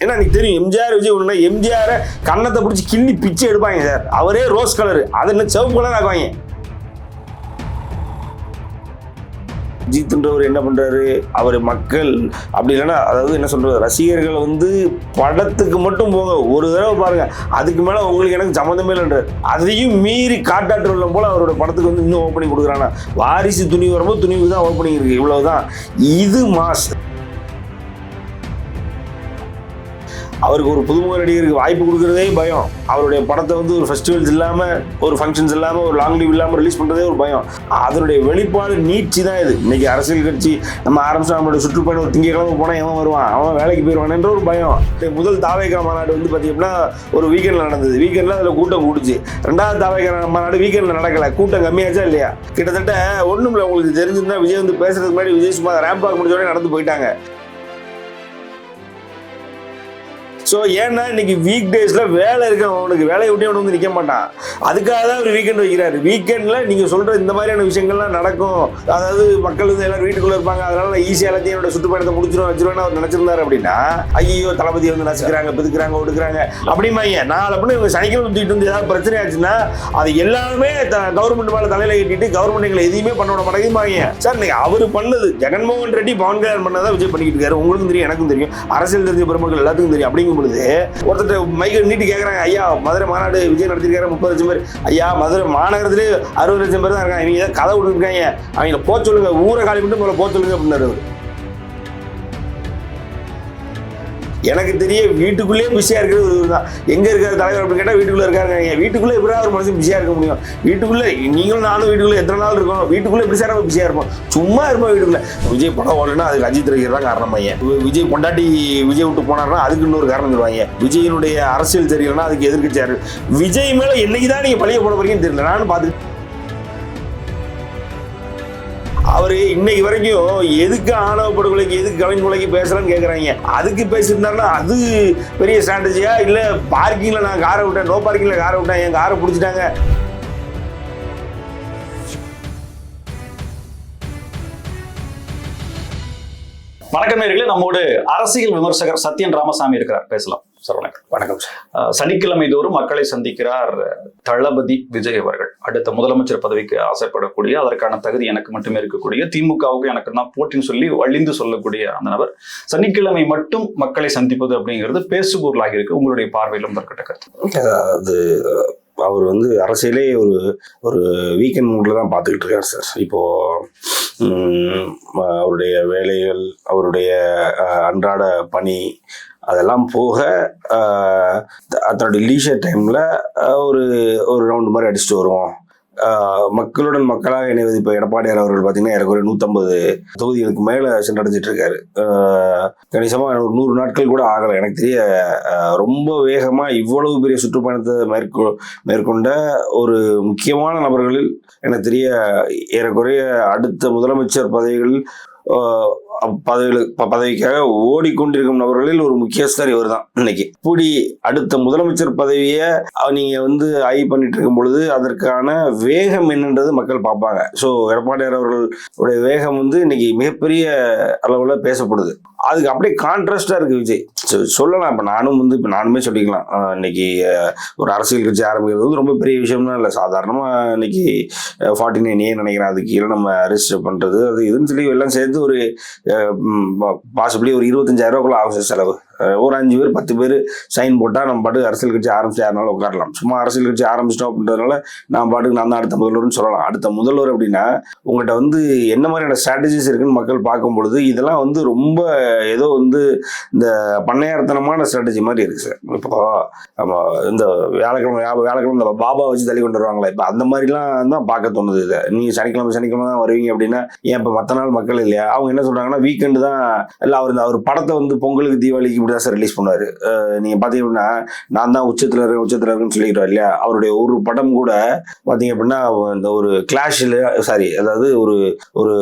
ஏன்னா எனக்கு தெரியும் எம்ஜிஆர் விஜய் ஒன்றுனா எம்ஜிஆர் கன்னத்தை பிடிச்சி கிள்ளி பிச்சு எடுப்பாங்க சார். அவரே ரோஸ் கலர் அது என்ன சிவப்பு கலர் ஆக்குவாங்க? ஜீத்துன்றவர் என்ன பண்ணுறாரு அவர் மக்கள் அப்படி இல்லைன்னா அதாவது என்ன சொல்கிறது ரசிகர்கள் வந்து படத்துக்கு மட்டும் போங்க. ஒரு தடவை பாருங்கள் அதுக்கு மேலே உங்களுக்கு எனக்கு சம்மந்தமே இல்லைன்றார். அதையும் மீறி காட்டாற்று வெள்ளம் போல் அவரோட படத்துக்கு வந்து இன்னும் ஓப்பனிங் கொடுக்குறானா. வாரிசு துணிவு வரும்போது துணிவு தான் ஓப்பனிங் இருக்குது இவ்வளோ தான் இது மாஸ் அவருக்கு ஒரு புதுமுக நடிகருக்கு வாய்ப்பு கொடுக்குறதே பயம். அவருடைய படத்தை வந்து ஒரு ஃபெஸ்டிவல்ஸ் இல்லாமல் ஒரு ஃபங்க்ஷன்ஸ் இல்லாமல் ஒரு லாங் லீவ் இல்லாமல் ரிலீஸ் பண்ணுறதே ஒரு பயம். அதனுடைய வெளிப்பாடு நீட்சி தான் இது. இன்னைக்கு அரசியல் கட்சி நம்ம ஆரம்பிச்சா நம்மளுடைய சுற்றுப்பயணம் ஒரு திங்கக்கிழமை போனால் எவன் வருவான்? அவன் வேலைக்கு போயிடுவானன்ற ஒரு பயம். முதல் தாவேக்கா மாநாடு வந்து பார்த்தீங்கன்னா ஒரு வீக்கெண்டில் நடந்தது. வீக்கெண்டில் அதில் கூட்டம் கூடுச்சு. ரெண்டாவது தாவேக்கா மாநாடு வீக்கெண்டில் நடக்கல. கூட்டம் கம்மியாச்சா இல்லையா? கிட்டத்தட்ட ஒன்றும் இல்லை உங்களுக்கு தெரிஞ்சிருந்தா விஜய் வந்து பேசுறதுக்கு முன்னாடி விஜய் சும்மா ரேம்ப் முடிஞ்சோடனே நடந்து போயிட்டாங்க. ஸோ ஏன்னா இன்னைக்கு வீக் டேஸில் வேலை இருக்க அவனுக்கு வேலையை விட்டு அவன் வந்து நிற்க மாட்டான். அதுக்காக தான் அவர் வீக்கெண்ட் வைக்கிறாரு. வீக்கெண்டில் நீங்கள் சொல்கிற இந்த மாதிரியான விஷயங்கள்லாம் நடக்கும். அதாவது மக்கள் வந்து எல்லாரும் வீட்டுக்குள்ளே இருப்பாங்க. அதனால நான் ஈஸியாக எல்லாத்தையும் என்னோட சுற்றுப்பயணத்தை முடிச்சிடும் வச்சிருவேன் அவர் நினச்சிருந்தாரு அப்படின்னா ஐயோ தளபதி வந்து நசுக்கிறாங்க பிதுக்குறாங்க ஒடுக்குறாங்க. அப்படிமாங்க நாலு அப்படின்னு இவங்க சனிக்கிழமை தூக்கிட்டு வந்து ஏதாவது பிரச்சனை ஆச்சுன்னா அது எல்லாமே கவர்மெண்ட் மேலே தலையில் கட்டிட்டு கவர்மெண்ட் எங்களை எதையுமே பண்ண விட மாட்டேங்குதுமாங்க சார் இன்னைக்கு அவர் பண்ணது ஜெகன்மோகன் ரெட்டி பவன் கல்யாண் பண்ணதான் விஜய் பண்ணிக்கிட்டு இருக்காரு. உங்களுக்கும் தெரியும் எனக்கும் தெரியும். அரசியல் தெரிஞ்ச பெருமக்கள் எல்லாத்துக்கும் தெரியும். பொழுது ஒருத்தர் மைக்க நீட்டி கேட்குறாங்க ஐயா மதுரை மாநாடு விஜய் நடத்திருக்காரு முப்பது லட்சம் பேர். ஐயா மதுரை மாநகரத்திலே அறுபது லட்சம் பேர் தான் இருக்காங்க. நீங்கள் ஏதாவது கதை விட்டுருக்காங்க அவங்கள போக சொல்லுங்க ஊரை காலி மட்டும் முதல்ல போக சொல்லுங்க அப்படின்னாரு எனக்கு தெரிய வீட்டுக்குள்ளேயே பிஸியாக இருக்கிறது தான் எங்கே இருக்கிற தலைவர் அப்படின்னு கேட்டால் வீட்டுக்குள்ளே இருக்காங்க நீங்கள் வீட்டுக்குள்ளே எப்படி ஒரு மனுஷன் பிஸியாக இருக்க முடியும்? வீட்டுக்குள்ளே நீங்களும் நானும் வீட்டுக்குள்ளே எத்தனை நாள் இருக்கோம்? வீட்டுக்குள்ளே எப்படி சார் நம்ம பிஸியாக இருப்போம்? சும்மா இருப்போம் வீட்டுக்குள்ளே. விஜய் படம் ஓடலன்னா அதுக்கு அஜித் ரசிகர் தான் காரணம் ஐயன் விஜய் கொண்டாட்டி விஜய் விட்டு போனார்னா அதுக்கு இன்னொரு காரணம் சொல்லுவாங்க. விஜயினுடைய அரசியல் தெரியலன்னா அதுக்கு எதிர்க்கட்சியாரு. விஜய் மேலே என்னைக்கு தான் நீங்கள் பழைய போட வரைக்கும் தெரியல. நானும் பார்த்து அவர் இன்னைக்கு வரைக்கும் எதுக்கு ஆணவ படுகொலைக்கு எதுக்கு கவின் கொலைக்கு பேசுறேன்னு கேட்குறாங்க அதுக்கு பேசியிருந்தாருன்னா அது பெரிய ஸ்ட்ராட்டஜியா இல்லை பார்க்கிங்கில் நான் காரை விட்டேன் நோ பார்க்கிங்கில் காரை விட்டேன் என் காரை பிடிச்சிட்டாங்க. வணக்கம் நேர்களே நம்மோடு அரசியல் விமர்சகர் சத்யன் ராமசாமி இருக்கிறார். பேசலாம். சார் வணக்கம். வணக்கம் சார். சனிக்கிழமை தோறும் மக்களை சந்திக்கிறார் தளபதி விஜய் அவர்கள். அடுத்த முதலமைச்சர் பதவிக்கு ஆசைப்படக்கூடிய அதற்கான தகுதி எனக்கு மட்டுமே இருக்கக்கூடிய திமுகவுக்கு எனக்கு தான் போட்டின்னு சொல்லி வழிந்து சொல்லக்கூடிய அந்த நபர். சனிக்கிழமை மட்டும் மக்களை சந்திப்பது அப்படிங்கிறது பேசுபொருளாகி இருக்கு. உங்களுடைய பார்வையிலும் இதற்கட்ட கருத்து அது அவர் வந்து அரசியலே ஒரு ஒரு வீக்கெண்ட் மூடில் தான் பார்த்துக்கிட்டு இருக்கார் சார். இப்போ ம், அவருடைய வேலைகள் அவருடைய அன்றாட பணி அதெல்லாம் போக அதனுடைய லீஷர் டைமில் ஒரு ஒரு ரவுண்டு மாதிரி அடிச்சுட்டு வருவோம். மக்களுடன் மக்களாக இணைவது இப்போ எடப்பாடியார் அவர்கள் பார்த்தீங்கன்னா எனக்கு ஒரு நூற்றம்பது தொகுதிகளுக்கு மேலே சென்றடைஞ்சிட்டு இருக்காரு. கணிசமாக ஒரு நூறு நாட்கள் கூட ஆகலை. எனக்கு தெரிய ரொம்ப வேகமாக இவ்வளவு பெரிய சுற்றுப்பயணத்தை மேற்கொ மேற்கொண்ட ஒரு முக்கியமான நபர்களில் எனக்கு தெரிய ஏறக்குறைய அடுத்த முதலமைச்சர் பதவிகளில் பதவியில் ப- பதவிக்காக ஓடிக்கொண்டிருக்கும் நபர்களில் ஒரு முக்கியஸ்தர் இவர் தான் இன்னைக்கு. இப்படி அடுத்த முதலமைச்சர் பதவியை நீங்க வந்து ஆய்வு பண்ணிட்டு இருக்கும் பொழுது அதற்கான வேகம் என்னன்றது மக்கள் பார்ப்பாங்க. ஸோ எடப்பாடியார் அவர்களுடைய வேகம் வந்து இன்னைக்கு மிகப்பெரிய அளவில் பேசப்படுது. அதுக்கு அப்படியே கான்ட்ராஸ்டாக இருக்கு விஜய். சொல்லலாம். இப்போ நானும் வந்து இப்போ நானுமே சொல்லிக்கலாம். இன்னைக்கு ஒரு அரசியல் கட்சி ஆரம்பிக்கிறது வந்து ரொம்ப பெரிய விஷயம்லாம் இல்லை. சாதாரணமாக இன்னைக்கு ஃபார்ட்டி நைன் ஏ நினைக்கிறேன். அதுக்கு கீழே நம்ம ரெஜிஸ்டர் பண்ணுறது அது இதுன்னு சொல்லி எல்லாம் சேர்ந்து ஒரு பாசிபிளி ஒரு இருபத்தஞ்சாயிரம் ரூபாக்குள்ள ஆகும் சார் செலவு. ஒரு அஞ்சு பேர் பத்து பேர் சைன் போட்டால் நம்ம பாட்டுக்கு அரசியல் கட்சி ஆரம்பிச்சு யாருனாலும் உட்காரலாம். சும்மா அரசியல் கட்சி ஆரம்பிச்சிட்டோம் அப்படின்றதுனால நான் பாட்டுக்கு நான் தான் அடுத்த முதல்வர்னு சொல்லலாம். அடுத்த முதல்வர் அப்படின்னா உங்கள்கிட்ட வந்து என்ன மாதிரியான ஸ்ட்ராட்டஜிஸ் இருக்குன்னு மக்கள் பார்க்கும் பொழுது இதெல்லாம் வந்து ரொம்ப ஏதோ வந்து இந்த பண்ணையார்த்தனமான ஸ்ட்ராட்டஜி மாதிரி இருக்கு சார். இப்போ நம்ம இந்த வியாழக்கிழமை வியா- வியாழக்கிழமை இந்த பாபா வச்சு தள்ளி கொண்டு வருவாங்களே இப்போ அந்த மாதிரிலாம் தான் பார்க்க தோணுது இதை. நீங்கள் சனிக்கிழமை சனிக்கிழமை தான் வருவீங்க அப்படின்னா ஏன் இப்போ மற்ற நாள் மக்கள் இல்லையா? அவங்க என்ன சொல்கிறாங்கன்னா வீக்கெண்டு தான் இல்லை அவர் இந்த அவர் படத்தை வந்து பொங்கலுக்கு தீபாவளிக்கு இப்படி தான் சார் ரிலீஸ் பண்ணுவார். நீங்கள் பார்த்தீங்க அப்படின்னா நான் தான் உச்சத்தில் இருக்கேன் உச்சத்தில் இருக்குன்னு சொல்லிக்கிறோம் இல்லையா? அவருடைய ஒரு படம் கூட பார்த்தீங்க அப்படின்னா இந்த ஒரு கிளாஷில் சாரி அதாவது ஒரு ஒரு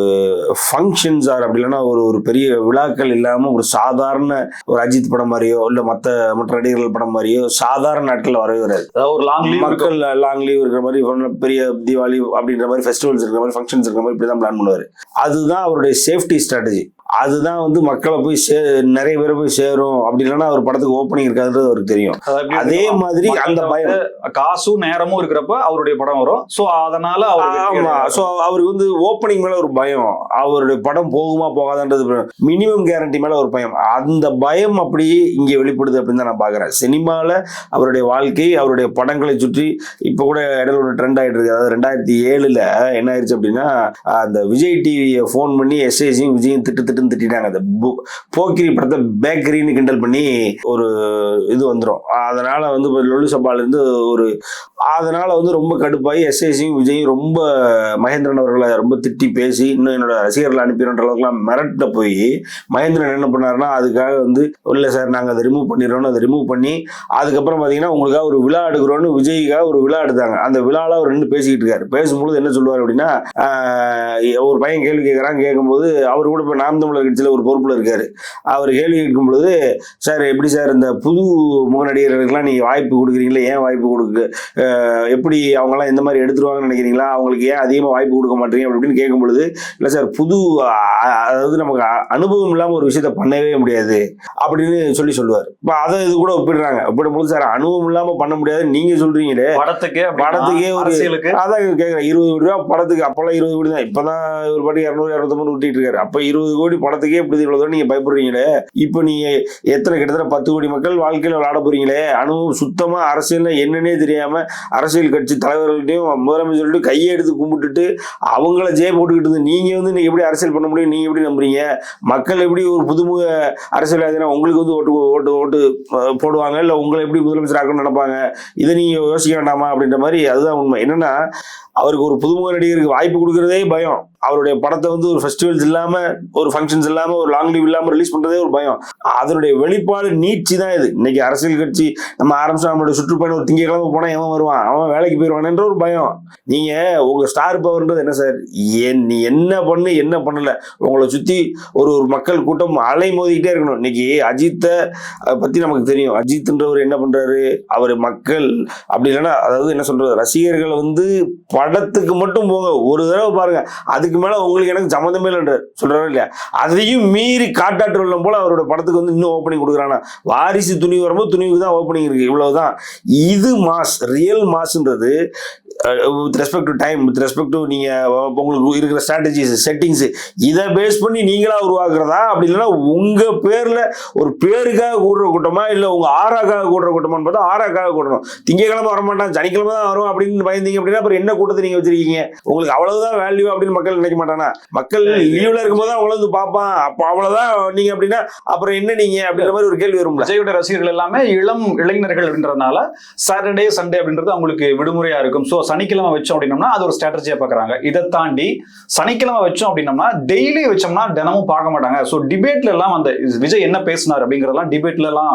ஃபங்க்ஷன்ஸ் ஆர் அப்படி இல்லைன்னா ஒரு ஒரு பெரிய விழாக்கள் இல்லாமல் ஒரு சாதாரண ஒரு அஜித் படம் மாதிரியோ இல்லை மற்ற மற்ற நடிகர்கள் படம் மாதிரியோ சாதாரண நாட்களில் வரவே வராது. அதாவது ஒரு லாங் லீவ் மக்கள் லாங் லீவ் இருக்கிற மாதிரி பெரிய தீபாவளி அப்படின்ற மாதிரி ஃபெஸ்டிவல்ஸ் இருக்கிற மாதிரி ஃபங்க்ஷன்ஸ் இருக்கிற மாதிரி இப்படி தான் பிளான் பண்ணுவார். அதுதான் அவருடைய சேஃப்டி ஸ்ட்ராட்டஜி அதுதான் வந்து மக்களை போய் சே நிறைய பேரை போய் சேரும். அப்படி இல்லைன்னா அவர் படத்துக்கு ஓப்பனிங் இருக்காதுன்றது அவருக்கு தெரியும். அதே மாதிரி அந்த பயம். காசும் நேரமும் இருக்கிறப்ப அவருடைய படம் வரும். சோ அதனால ஆமா. சோ அவருக்கு வந்து ஓப்பனிங் மேல ஒரு பயம். அவருடைய படம் போகுமா போகாதான்றது மினிமம் கேரண்டி மேல ஒரு பயம். அந்த பயம் அப்படியே இங்க வெளிப்படுது அப்படின்னு தான் நான் பாக்குறேன் சினிமால அவருடைய வாழ்க்கை அவருடைய படங்களை சுற்றி இப்ப கூட இடையில ஒரு ட்ரெண்ட் ஆயிட்டு இருக்கு. அதாவது ரெண்டாயிரத்தி ஏழுல என்ன ஆயிடுச்சு அப்படின்னா அந்த விஜய் டிவியை ஃபோன் பண்ணி எஸ்ஏசியும் விஜயும் திட்டு திட்டுன்னு திட்டிட்டாங்க. அந்த பு- போக்கிரி படத்தை பேக்கரின்னு கிண்டல் பண்ணி ஒரு இது வந்துடும் அதனால வந்து இப்போ லொல்லு சபால இருந்து ஒரு அதனால வந்து ரொம்ப கடுப்பாகி எஸ்ஐசியும் விஜயும் ரொம்ப மகேந்திரன் அவர்களை ரொம்ப திட்டி பேசி இன்னும் என்னோட ரசிகர்களை அனுப்பிடுன்ற அளவுக்குலாம் மிரட்ட போய் மகேந்திரன் என்ன பண்ணாருன்னா அதுக்காக வந்து இல்லை சார் நாங்கள் அதை ரிமூவ் பண்ணிடுறோம்னு அதை ரிமூவ் பண்ணி அதுக்கப்புறம் பார்த்தீங்கன்னா உங்களுக்காக ஒரு விழா எடுக்கிறோன்னு விஜய்க்காக ஒரு விழா எடுத்தாங்க. அந்த விழாவில் அவர் ரெண்டு பேசிக்கிட்டு இருக்காரு. பேசும்பொழுது என்ன சொல்லுவார் அப்படின்னா ஒரு பையன் கேள்வி கேட்குறான் கேட்கும்போது அவர் கூட இப்போ நாம் தமிழர் கட்சியில் ஒரு பொறுப்பில் இருக்கார். அவர் கேள்வி கேட்கும் பொழுது சார் எப்படி சார் இந்த புது முக நடிகர்களுக்கெல்லாம் நீங்கள் வாய்ப்பு கொடுக்குறீங்களே? ஏன் வாய்ப்பு கொடுக்கு எப்படி அவங்கெல்லாம் எந்த மாதிரி எடுத்துருவாங்கன்னு நினைக்கிறீங்களா? அவங்களுக்கு ஏன் அதிகமாக வாய்ப்பு கொடுக்க மாட்டீங்க அப்படி இப்படின்னு கேட்கும் பொழுது இல்லை சார் புது அதாவது நமக்கு அனுபவம் இல்லாமல் ஒரு விஷயத்த பண்ணவே முடியாது. அப்படின்னு சொல்லி சொல்லுவார். இப்போ அதை இது கூட ஒப்பிடுறாங்க. ஒப்பிடும்போது சார் அனுபவம் இல்லாமல் பண்ண முடியாது. நீங்கள் சொல்கிறீங்களே படத்துக்கே அப்படின்னா படத்துக்கே ஒரு- அதான் கேட்குறேன். இருபது கோடி ரூபா படத்துக்கு அப்போல்லாம் இருபது கோடி தான். இப்போதான் ஒரு பாட்டி இரநூறு இரநூத்தம்பது விட்டுட்டு இருக்காரு. அப்போ இருபது கோடி படத்துக்கே இப்படி இவ்வளோ தூரம் நீங்கள் பயப்படுறீங்களே? இப்போ நீங்கள் எத்தனை கிட்டத்தட்ட பத்து கோடி மக்கள் வாழ்க்கையில் விளையாட போறீங்களே? அனுபவம் சுத்தமாக அரசியல்னா என்னன்னே தெரியாமல் அரசியல் கட்சி தலைவர்கள்ட்டையும் முதலமைச்சர்கள்ட்டையும் கையை எடுத்து கும்பிட்டுட்டு அவங்கள ஜெய போட்டுக்கிட்டு இருந்து நீங்கள் வந்து நீங்கள் எப்படி அரசியல் பண்ண முடியும் நீங்கள் எப்படி நம்புறீங்க? மக்கள் எப்படி ஒரு புதுமுக அரசியல்வாதினா உங்களுக்கு வந்து ஓட்டு ஓட்டு ஓட்டு போடுவாங்க? இல்லை உங்களை எப்படி முதலமைச்சர் ஆக்கணும்னு நினைப்பாங்க? இதை நீங்கள் யோசிக்க வேண்டாமா? அப்படின்ற மாதிரி அதுதான் உண்மை. என்னன்னா அவருக்கு ஒரு புதுமுக நடிகருக்கு வாய்ப்பு கொடுக்கறதே பயம். அவருடைய படத்தை வந்து ஒரு ஃபெஸ்டிவல்ஸ் இல்லாம ஒரு ஃபங்க்ஷன்ஸ் இல்லாம ஒரு லாங் லீவ் இல்லாம ரிலீஸ் பண்றதே ஒரு பயம். அதனுடைய வெளிப்பாடு நீட்சி தான் இது. இன்னைக்கு அரசியல் கட்சி நம்ம ஆரம்பிச்சா நம்மளுடைய சுற்றுப்பயணம் ஒரு திங்கக்கிழமை போனா எவன் வருவான்? அவன் வேலைக்கு போயிடுவானன்ற ஒரு பயம். நீங்க உங்க ஸ்டார் பவர்ன்றது என்ன சார் என் நீ என்ன பண்ணு என்ன பண்ணல? உங்களை சுத்தி ஒரு ஒரு மக்கள் கூட்டம் அலை மோதிக்கிட்டே இருக்கணும். இன்னைக்கு அஜித்தை பத்தி நமக்கு தெரியும். அஜித்ன்றவர் என்ன பண்றாரு? அவர் மக்கள் அப்படி இல்லைன்னா அதாவது என்ன சொல்றது? ரசிகர்கள் வந்து படத்துக்கு மட்டும் போங்க. ஒரு தடவை பாருங்க. அதுக்கு மேல உங்களுக்கு எனக்கு சம்மந்தமே இல்லைன்ற சொல்றாரு இல்லையா? அதையும் மீறி காட்டாற்று வெள்ளம் போல அவரோட படத்துக்கு வந்து இன்னும் ஓப்பனிங் கொடுக்குறானா? வாரிசு துணிவு வரும்போது துணிவுக்கு தான் ஓப்பனிங் இருக்கு. இவ்வளவுதான். இது mass real மாஸ்ன்றது with respect to time with respect to நீங்க அஹ், உங்களுக்கு இருக்கிற ஸ்ட்ராட்டஜிஸ் செட்டிங்ஸ் இதை பேஸ் பண்ணி நீங்களா உருவாக்குறதா? அப்படி இல்லைன்னா உங்க பேர்ல ஒரு பேருக்காக கூடுற கூட்டமா இல்ல உங்க ஆறாக்காக கூடுற கூட்டமான்னு பார்த்தா ஆறாக்காக கூடணும். திங்கக்கிழமை வரமாட்டான் சனிக்கிழமை தான் வரும் அப்படின்னு பயந்தீங்க அப்படின்னா அப்புறம் என்ன கூட்டத்தை நீங்க வச்சிருக்கீங்க? உங்களுக்கு அவ்வளவுதான் வேல்யூ அப்படின்னு மக்கள் நினைக்க மாட்டானா? மக்கள் லீவ்ல இருக்கும்போது தான் அவங்கள வந்து பார்ப்பான். அப்ப அவ்வளவுதான் நீங்க அப்படின்னா அப்புறம் என்ன நீங்க அப்படின்ற மாதிரி ஒரு கேள்வி வரும்ல. விஜயோட ரசிகர்கள் எல்லாமே இளம் இளைஞர்கள் அப்படின்றதுனால சாட்டர்டே சண்டே அப்படின்றது அவங்களுக்கு விடுமுறையா இருக்கும். ஸோ சனிக்கிழமை வச்சோம் அப்படின்னம்னா அது ஒரு ஸ்ட்ராட்டஜியா பாக்குறாங்க. இதை தாண்டி சனிக்கிழமை வச்சோம் அப்படின்னம்னா டெய்லி வச்சோம்னா தினமும் பார்க்க மாட்டாங்க. ஸோ டிபேட்ல எல்லாம் அந்த விஜய் என்ன பேசினார் அப்படிங்கறதெல்லாம் டிபேட்ல எல்லாம்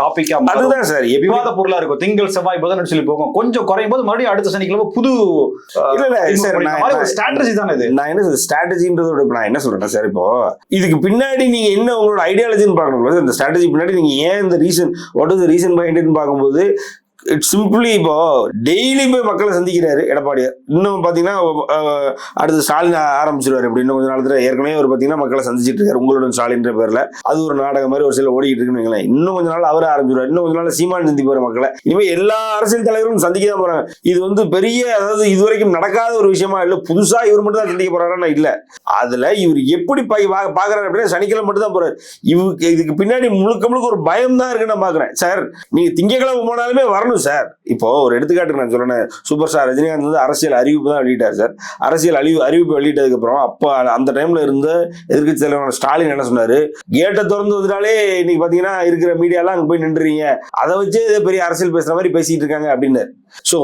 டாபிக்கா அதுதான் சார். விவாத பொருளா இருக்கும். திங்கள் செவ்வாய் புதன் சொல்லி போகும். கொஞ்சம் குறையும் போது மறுபடியும் அடுத்த சனிக்கிழமை புது ஸ்ட்ராட்டஜி தானே இது. நான் என்ன ஸ்ட்ராட்டஜின்றதோட நான் என்ன சொல்றேன்னா சார் இப்போ இதுக்கு பின்னாடி நீங்க என்ன உங்களோட ஐடியாலஜின்னு பார்க்கணும் இந்த ஸ்ட்ராட்டஜி பின்னாடி நீங்க ஏன் இந்த reason what is reason behind பார்க்கும்போது இட்ஸ் சிம்பிளி இப்போ டெய்லி போய் மக்களை சந்திக்கிறாரு எடப்பாடியார். இன்னும் பாத்தீங்கன்னா அடுத்து ஸ்டாலின் ஆரம்பிச்சிருவாரு. இப்படி இன்னும் கொஞ்ச நேரத்தில் ஏற்கனவே ஒரு பாத்தீங்கன்னா மக்களை சந்திச்சிட்டு இருக்காரு. உங்களுடன் ஸ்டாலின்ற பேர்ல. அது ஒரு நாடகம் மாதிரி ஒரு சில ஓடிக்கிட்டு இருக்குன்னு வைங்களேன். இன்னும் கொஞ்ச நாள் அவர் ஆரம்பிச்சிருவார். இன்னும் கொஞ்ச நாள் சீமான் சந்திப்பார் மக்களை. இனிமே எல்லா அரசியல் தலைவரும் சந்திக்க தான் போறாங்க. இது வந்து பெரிய அதாவது இதுவரைக்கும் நடக்காத ஒரு விஷயமா இல்ல புதுசா இவர் மட்டும் தான் சந்திக்க போறாருன்னா இல்ல. அதுல இவர் எப்படி பா- பா- பாக்குறாரு அப்படின்னா சனிக்கிழமை மட்டும் தான் போறாரு. இவருக்கு இதுக்கு பின்னாடி முழுக்க முழுக்க ஒரு பயம் தான் இருக்கு நான் பாக்குறேன். சார் நீங்க திங்கக்கிழமை போனாலுமே வரணும். சார் இப்போ ஒரு எடுத்துக்காட்டுக்கு நான் சொல்றேன் சூப்பர் ஸ்டார் ரஜினிகாந்த் வந்து அரசியல் அறிவிப்பு தான் வெளியிட்டார் சார். அரசியல் அறிவு அறிவிப்பு வெளியிட்டதுக்கு அப்புறம் அப்போ அந்த டைம்ல இருந்த எதிர்கட்சி தலைவர் ஸ்டாலின் என்ன சொன்னாரு? கேட்டை திறந்து வந்துட்டாலே இன்னைக்கு பாத்தீங்கன்னா இருக்கிற மீடியாலாம் அங்கே போய் நின்றுறீங்க. அதை வச்சு பெரிய அரசியல் பேசுற மாதிரி பேசிட்டு இருக்காங்க அப்படின்னு ஸோ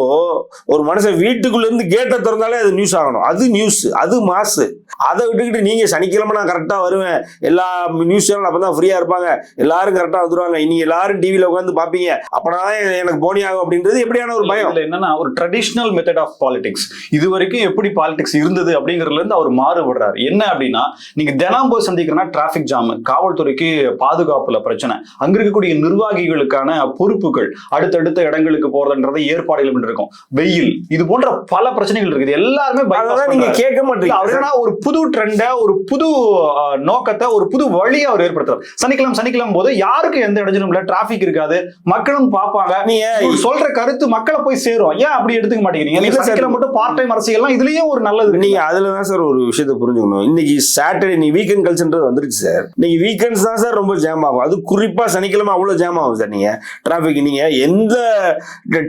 ஒரு மனுஷன் வீட்டுக்குள்ள இருந்து கேட்டை திறந்தாலே அது நியூஸ் ஆகணும். அது நியூஸ் அது மாசு அதை விட்டுக்கிட்டு நீங்க சனிக்கிழமை நான் கரெக்டா வருவேன். எல்லா நியூஸ் சேனல் அப்பதான் ஃப்ரீயா இருப்பாங்க. எல்லாரும் கரெக்டா வந்துருவாங்க. இன்னைக்கு எல்லாரும் டிவியில் உட்காந்து பாப்பீங்க அப்பனா எனக்கு போனி ஆகும் அப்படின்றது எப்படியான ஒரு பயம்? என்னன்னா ஒரு ட்ரெடிஷ்னல் மெத்தட் ஆஃப் பாலிடிக்ஸ் இது வரைக்கும் எப்படி பாலிடிக்ஸ் இருந்தது அப்படிங்கறதுல இருந்து அவர் மாறுபடுறாரு. என்ன அப்படின்னா நீங்க தினம் போய் சந்திக்கிறனா டிராஃபிக் ஜாம் காவல்துறைக்கு பாதுகாப்புல பிரச்சனை. அங்க இருக்கக்கூடிய நிர்வாகிகளுக்கான பொறுப்புகள் அடுத்தடுத்த இடங்களுக்கு போறதுன்றது ஏற்பாடு பண்ணி இருக்கும். வெயில் இது போன்ற பல பிரச்சனைகள் இருக்குது. எல்லாருமே நீங்க. கேட்க மாட்டீங்க. ஒரு புது ட்ரெண்ட ஒரு புது நோக்கத்தை ஒரு புது வழியை அவர் ஏற்படுத்துறாரு. சனிக்கிழமை சனிக்கிழமை போது யாருக்கும் எந்த இடைஞ்சலும் இல்ல டிராபிக் இருக்காது மக்களும் பார்ப்பாங்க. நீங்க சொல்ற கருத்து மக்களை போய் சேரும். ஏன் அப்படி எடுத்துக்க மாட்டேங்கிறீங்க? நீங்க. சனிக்கிழமை மட்டும் பார்ட் டைம் அரசியல்லாம் இதுலயும் ஒரு நல்லது. நீங்க அதுலதான் சார் ஒரு விஷயத்த புரிஞ்சுக்கணும். இன்னைக்கு சாட்டர்டே நீ வீக்கெண்ட் கல்ச்சர்ன்றது வந்துருச்சு சார். இன்னைக்கு வீக்கெண்ட்ஸ் தான் சார் ரொம்ப ஜாம் ஆகும். அது குறிப்பா சனிக்கிழமை அவ்வளவு ஜாம் ஆகும் சார். நீங்க டிராபிக் நீங்க எந்த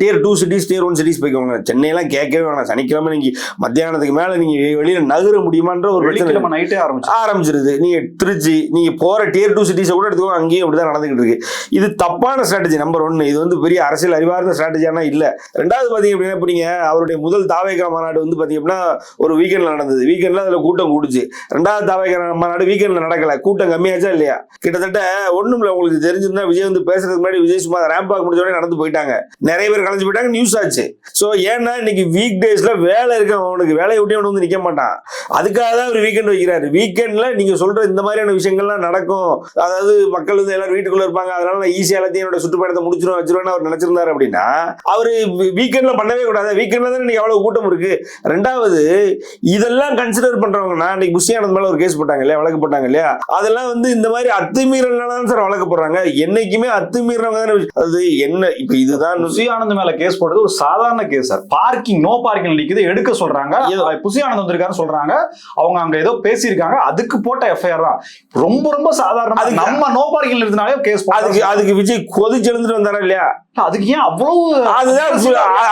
tier two cities tier one cities போய்க்கோங்க. சென்னையெல்லாம் கேட்கவே வேணாம். சனிக்கிழமை நீங்க மத்தியானத்துக்கு மேல நீங்க வெளியில நகர முடியுமான்ற ஒரு பிரச்சனை. நைட்டே ஆரம்பிச்சு ஆரம்பிச்சிருது. நீங்க திருச்சி நீங்க போற டியர் டூ சிட்டிஸை கூட எடுத்துக்கோ அங்கேயும் அப்படிதான் நடந்துகிட்டு இருக்கு. இது தப்பான ஸ்ட்ராட்டஜி நம்பர் ஒன்னு இது வந்து பெரிய அரசியல் அறிவார்ந்த ஸ்ட்ராட்டஜியானா இல்ல. ரெண்டாவது பாத்தீங்க அப்படின்னா இப்ப அவருடைய முதல் தாவேகா மாநாடு வந்து பாத்தீங்க அப்படின்னா ஒரு வீக்கெண்ட்ல நடந்தது. வீக்கெண்ட்ல அதுல கூட்டம் கூடுச்சு. ரெண்டாவது தாவேகா மாநாடு வீக்கெண்ட்ல நடக்கல. கூட்டம் கம்மியாச்சா இல்லையா? கிட்டத்தட்ட ஒண்ணும் இல்ல உங்களுக்கு தெரிஞ்சிருந்தா விஜய் வந்து பேசுறதுக்கு முன்னாடி விஜய் சும்மா ரேம்ப் ஆக முடிஞ்ச உடனே நடந்து போயிட்டாங்க. நிறைய பேர் கலைஞ்சு போயிட்டாங்க. நியூஸ் ஆச்சு. ஸோ ஏன்னா இன்னைக்கு வீக் டேஸ்ல வேலை இருக்கு. அவனுக்கு வேலையை விட்டு அவன் வந்து நிற்க மாட்டான். அதுக்காக தான் அவர் வீக்கெண்ட் வைக்கிறாரு. வீக்கெண்ட்ல நீங்க சொல்ற இந்த மாதிரியான விஷயங்கள்லாம் நடக்கும். அதாவது மக்கள் வந்து எல்லாரும் வீட்டுக்குள்ள இருப்பாங்க. அதனால நான் ஈஸியா எல்லாத்தையும் என்னோட சுற்றுப்பயணத்தை முடிச்சிருவேன் வச்சிருவேன்னு அவர் நினைச்சிருந்தாரு அப்படின்னா அவர் வீக்கெண்ட்ல பண்ணவே கூடாது. வீக்கெண்ட்ல தான் இன்னைக்கு அவ்வளவு கூட்டம் இருக்கு. ரெண்டாவது இதெல்லாம் கன்சிடர் பண்றவங்கன்னா இன்னைக்கு புஷியானது மேல ஒரு கேஸ் போட்டாங்க இல்லையா? வழக்கு போட்டாங்க இல்லையா? அதெல்லாம் வந்து இந்த மாதிரி அத்துமீறல்னால தான் சார் வழக்கு போடுறாங்க. என்னைக்குமே அத்துமீறவங்க தானே. அது என்ன இப்ப இதுதான் புசி ஆனந்த் மேல கேஸ் போடுறது ஒரு சாதாரண case sir. Parking no parking நிக்குது எடுக்க சொல்றாங்க. புசி ஆனந்த் வந்திருக்காரு சொல்றாங்க. அவங்க அங்க ஏதோ பேசியிருக்காங்க. அதுக்கு போட்ட எஃப்ஐஆர் தான். ரொம்ப ரொம்ப சாதாரணமா. அதுக்கு- நம்ம நோ பார்க்கிங் இருந்தனாலே கேஸ் அதுக்கு அதுக்கு விஜய் கொதிச்சு எழுந்துட்டு வந்தாரா இல்லையா? அதுக்கு ஏன் அவ்வளவு அதுதான்